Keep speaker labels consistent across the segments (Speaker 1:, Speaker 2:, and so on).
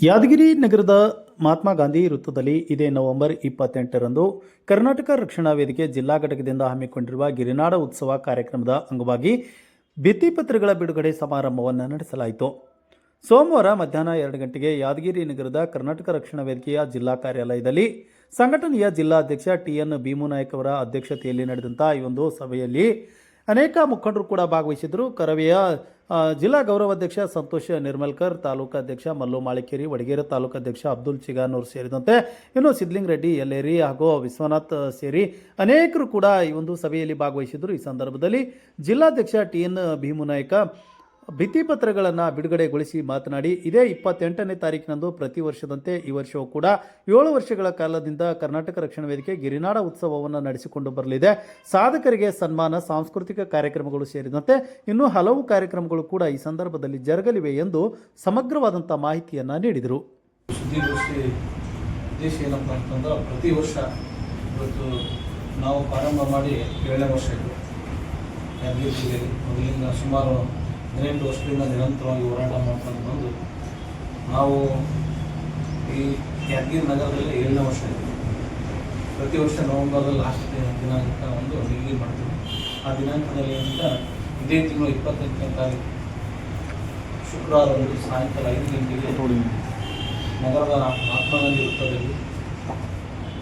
Speaker 1: ಯಾದಗಿರಿ ನಗರದ ಮಹಾತ್ಮ ಗಾಂಧಿ ವೃತ್ತದಲ್ಲಿ ಇದೇ ನವೆಂಬರ್ ಇಪ್ಪತ್ತೆಂಟರಂದು ಕರ್ನಾಟಕ ರಕ್ಷಣಾ ವೇದಿಕೆ ಜಿಲ್ಲಾ ಘಟಕದಿಂದ ಹಮ್ಮಿಕೊಂಡಿರುವ ಗಿರಿನಾಡ ಉತ್ಸವ ಕಾರ್ಯಕ್ರಮದ ಅಂಗವಾಗಿ ಭಿತ್ತಿಪತ್ರಗಳ ಬಿಡುಗಡೆ ಸಮಾರಂಭವನ್ನು ನಡೆಸಲಾಯಿತು. ಸೋಮವಾರ ಮಧ್ಯಾಹ್ನ ಎರಡು ಗಂಟೆಗೆ ಯಾದಗಿರಿ ನಗರದ ಕರ್ನಾಟಕ ರಕ್ಷಣಾ ವೇದಿಕೆಯ ಜಿಲ್ಲಾ ಕಾರ್ಯಾಲಯದಲ್ಲಿ ಸಂಘಟನೆಯ ಜಿಲ್ಲಾಧ್ಯಕ್ಷ ಟಿ ಎನ್ ಭೀಮುನಾಯಕ್ ಅವರ ಅಧ್ಯಕ್ಷತೆಯಲ್ಲಿ ನಡೆದಂಥ ಈ ಒಂದು ಸಭೆಯಲ್ಲಿ ಅನೇಕ ಮುಖಂಡರು ಕೂಡ ಭಾಗವಹಿಸಿದ್ದರು. ಕರವೆಯ ಜಿಲ್ಲಾ ಗೌರವಾಧ್ಯಕ್ಷ ಸಂತೋಷ್ ನಿರ್ಮಲ್ಕರ್ ತಾಲೂಕಾಧ್ಯಕ್ಷ ಮಲ್ಲು ಮಾಳಿಕೇರಿ, ವಡಗೇರಿ ತಾಲೂಕಾಧ್ಯಕ್ಷ ಅಬ್ದುಲ್ ಚಿಗಾನೂರ್ ಸೇರಿದಂತೆ ಇನ್ನು ಸಿದ್ಲಿಂಗ್ ರೆಡ್ಡಿ ಯಲ್ಲೇರಿ ಹಾಗೂ ವಿಶ್ವನಾಥ್ ಸೇರಿ ಅನೇಕರು ಕೂಡ ಈ ಒಂದು ಸಭೆಯಲ್ಲಿ ಭಾಗವಹಿಸಿದರು ಈ ಸಂದರ್ಭದಲ್ಲಿ ಜಿಲ್ಲಾಧ್ಯಕ್ಷ ಟಿ ಎನ್ ಭೀಮುನಾಯಕ ಭಿತ್ತಿಪತ್ರಗಳನ್ನು ಬಿಡುಗಡೆಗೊಳಿಸಿ ಮಾತನಾಡಿ, ಇದೇ ಇಪ್ಪತ್ತೆಂಟನೇ ತಾರೀಕಿನಂದು ಪ್ರತಿ ವರ್ಷದಂತೆ ಈ ವರ್ಷವೂ ಕೂಡ ಏಳು ವರ್ಷಗಳ ಕಾಲದಿಂದ ಕರ್ನಾಟಕ ರಕ್ಷಣಾ ವೇದಿಕೆ ಗಿರಿನಾಡ ಉತ್ಸವವನ್ನು ನಡೆಸಿಕೊಂಡು ಬರಲಿದೆ. ಸಾಧಕರಿಗೆ ಸನ್ಮಾನ, ಸಾಂಸ್ಕೃತಿಕ ಕಾರ್ಯಕ್ರಮಗಳು ಸೇರಿದಂತೆ ಇನ್ನೂ ಹಲವು ಕಾರ್ಯಕ್ರಮಗಳು ಕೂಡ ಈ ಸಂದರ್ಭದಲ್ಲಿ ಜರುಗಲಿವೆ ಎಂದು ಸಮಗ್ರವಾದಂಥ ಮಾಹಿತಿಯನ್ನು ನೀಡಿದರು.
Speaker 2: ನಾವು ಪ್ರಾರಂಭ ಮಾಡಿ ಏಳನೇ ವರ್ಷ ಮೊದಲಿಂದ ಸುಮಾರು ಹದಿನೆಂಟು ವರ್ಷದಿಂದ ನಿರಂತರವಾಗಿ ಹೋರಾಟ ಮಾಡ್ಕೊಂಡು ಬಂದು ನಾವು ಈ ಯಾದಗಿರಿ ನಗರದಲ್ಲಿ ಏಳನೇ ವರ್ಷ ಇದ್ದೀವಿ ಪ್ರತಿ ವರ್ಷ ನವೆಂಬರ್ ಲಾಸ್ಟ್ ದಿನಾಂಕ ಒಂದು ನಿಗದಿ ಮಾಡ್ತೀವಿ. ಆ ದಿನಾಂಕದಲ್ಲಿ ಅಂತ ಇದೇ ತಿಂಗಳು ಇಪ್ಪತ್ತೆಂಟನೇ ತಾರೀಕು. ಶುಕ್ರವಾರ ಒಂದು ಸಾಯಂಕಾಲ ಐದು ಗಂಟೆಗೆ ನಗರದ ಆತ್ಮಗಾಂಧಿ ಗಾಂಧಿ ವೃತ್ತದಲ್ಲಿ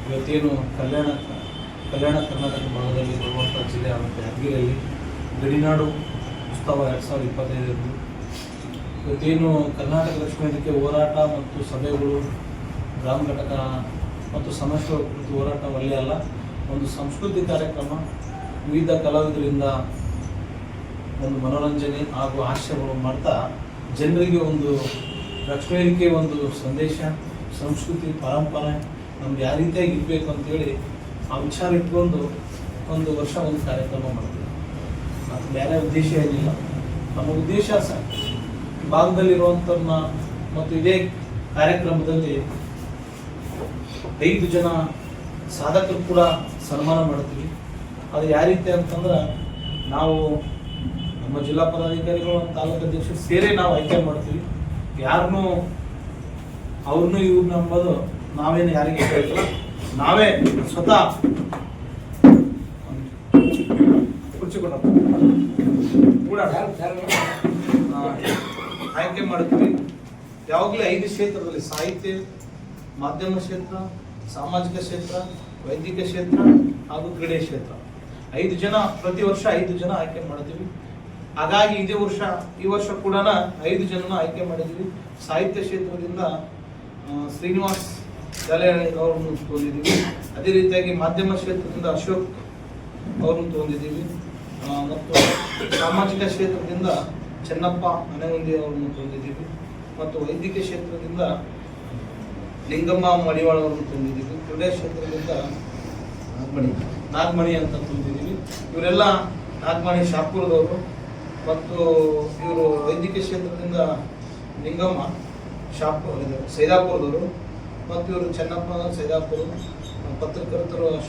Speaker 2: ಇವತ್ತೇನು ಕಲ್ಯಾಣ ಕಲ್ಯಾಣ ಕರ್ನಾಟಕ ಭಾಗದಲ್ಲಿ ಬರುವಂಥ ಜಿಲ್ಲೆ ಆಗುತ್ತೆ ಯಾದಗಿರಿಯಲ್ಲಿ ಗಡಿನಾಡು ಉತ್ಸವ ಎರಡು ಸಾವಿರದ ಇಪ್ಪತ್ತೈದರಂದು ಇವತ್ತೇನು ಕರ್ನಾಟಕ ಲಕ್ಷ್ಮೀದಕ್ಕೆ ಹೋರಾಟ ಮತ್ತು ಸಭೆಗಳು, ಗ್ರಾಮ ಘಟಕ ಮತ್ತು ಸಮಸ್ಯೆ ಕುರಿತು ಹೋರಾಟ ಒಳ್ಳೆಯ ಅಲ್ಲ, ಒಂದು ಸಂಸ್ಕೃತಿ ಕಾರ್ಯಕ್ರಮ, ವಿವಿಧ ಕಲಾವಿದರಿಂದ ಒಂದು ಮನೋರಂಜನೆ ಹಾಗೂ ಹಾಸ್ಯಗಳು ಮಾಡ್ತಾ ಜನರಿಗೆ ಒಂದು ಲಕ್ಷ್ಮೀಕೆ ಒಂದು ಸಂದೇಶ, ಸಂಸ್ಕೃತಿ, ಪರಂಪರೆ ನಮ್ಗೆ ಯಾವ ರೀತಿಯಾಗಿ ಇರಬೇಕು ಅಂತೇಳಿ ಆ ವಿಚಾರ ಇಟ್ಕೊಂಡು ಒಂದು ವರ್ಷ ಒಂದು ಕಾರ್ಯಕ್ರಮ ಮಾಡ್ತೀವಿ. ಮತ್ತು ಬೇರೆ ಉದ್ದೇಶ ಇರಲಿಲ್ಲ ನಮ್ಮ ಉದ್ದೇಶ ಸ ಭಾಗದಲ್ಲಿರುವಂಥವ್ರನ್ನ ಮತ್ತು ಇದೇ ಕಾರ್ಯಕ್ರಮದಲ್ಲಿ ಐದು ಜನ ಸಾಧಕರು ಕೂಡ ಸನ್ಮಾನ ಮಾಡ್ತೀವಿ. ಅದು ಯಾವ ರೀತಿ ಅಂತಂದ್ರೆ ನಾವು ನಮ್ಮ ಜಿಲ್ಲಾ ಪದಾಧಿಕಾರಿಗಳು ತಾಲೂಕು ಅಧ್ಯಕ್ಷರು ಸೇರಿ ನಾವು ಆಯ್ಕೆ ಮಾಡ್ತೀವಿ. ಯಾರನ್ನು ಅವ್ರನ್ನೂ ಇವ್ರನ್ನ ಅಂಬೋದು ನಾವೇನು ಯಾರಿಗೆ ಹೇಳ್ತಿಲ್ಲ. ನಾವೇ ಸ್ವತಃ ಕುರ್ಚಿಕೊಂಡಪ್ಪ ಕೂಡ ಆ, ಆಯ್ಕೆ ಮಾಡ್ತೀವಿ. ಯಾವಾಗಲೂ ಐದು ಕ್ಷೇತ್ರದಲ್ಲಿ ಸಾಹಿತ್ಯ ಮಾಧ್ಯಮ ಕ್ಷೇತ್ರ ಸಾಮಾಜಿಕ ಕ್ಷೇತ್ರ ವೈದ್ಯಕೀಯ ಕ್ಷೇತ್ರ ಹಾಗೂ ಕ್ರೀಡೆ ಕ್ಷೇತ್ರ. ಐದು ಜನ ಪ್ರತಿ ವರ್ಷ ಐದು ಜನ ಆಯ್ಕೆ ಮಾಡ್ತೀವಿ. ಹಾಗಾಗಿ ಇದೇ ವರ್ಷ ಈ ವರ್ಷ ಕೂಡ ಐದು ಜನನ ಆಯ್ಕೆ ಮಾಡಿದ್ವಿ. ಸಾಹಿತ್ಯ ಕ್ಷೇತ್ರದಿಂದ ಶ್ರೀನಿವಾಸ್ ಜಾಲಹಳ್ಳಿ ಅವರನ್ನು ತಗೊಂಡಿದ್ದೀವಿ. ಅದೇ ರೀತಿಯಾಗಿ ಮಾಧ್ಯಮ ಕ್ಷೇತ್ರದಿಂದ ಅಶೋಕ್ ಅವರನ್ನು ತಗೊಂಡಿದ್ದೀವಿ. ಮತ್ತು ಸಾಮಾಜಿಕ ಕ್ಷೇತ್ರದಿಂದ ಚೆನ್ನಪ್ಪ ಮನೆಗುಂದಿ ಅವರನ್ನು ತಂದಿದ್ದೀವಿ. ಮತ್ತು ವೈದ್ಯಕೀಯ ಕ್ಷೇತ್ರದಿಂದ ಲಿಂಗಮ್ಮ ಮಡಿವಾಳ ಅವರನ್ನು ತಂದಿದ್ದೀವಿ. ಕ್ರೀಡಾ ಕ್ಷೇತ್ರದಿಂದ ನಾಗಮಣಿ ನಾಗಮಣಿ ಅಂತ ತಂದಿದ್ದೀವಿ. ಇವರೆಲ್ಲ ನಾಗಮಣಿ ಶಾಪುರದವರು. ಮತ್ತು ಇವರು ವೈದ್ಯಕೀಯ ಕ್ಷೇತ್ರದಿಂದ ಲಿಂಗಮ್ಮ ಶಾಪುರ ಸೈದಾಪುರದವರು. ಮತ್ತು ಇವರು ಚೆನ್ನಪ್ಪ ಸೈದಾಪುರ, ಪತ್ರಕರ್ತರು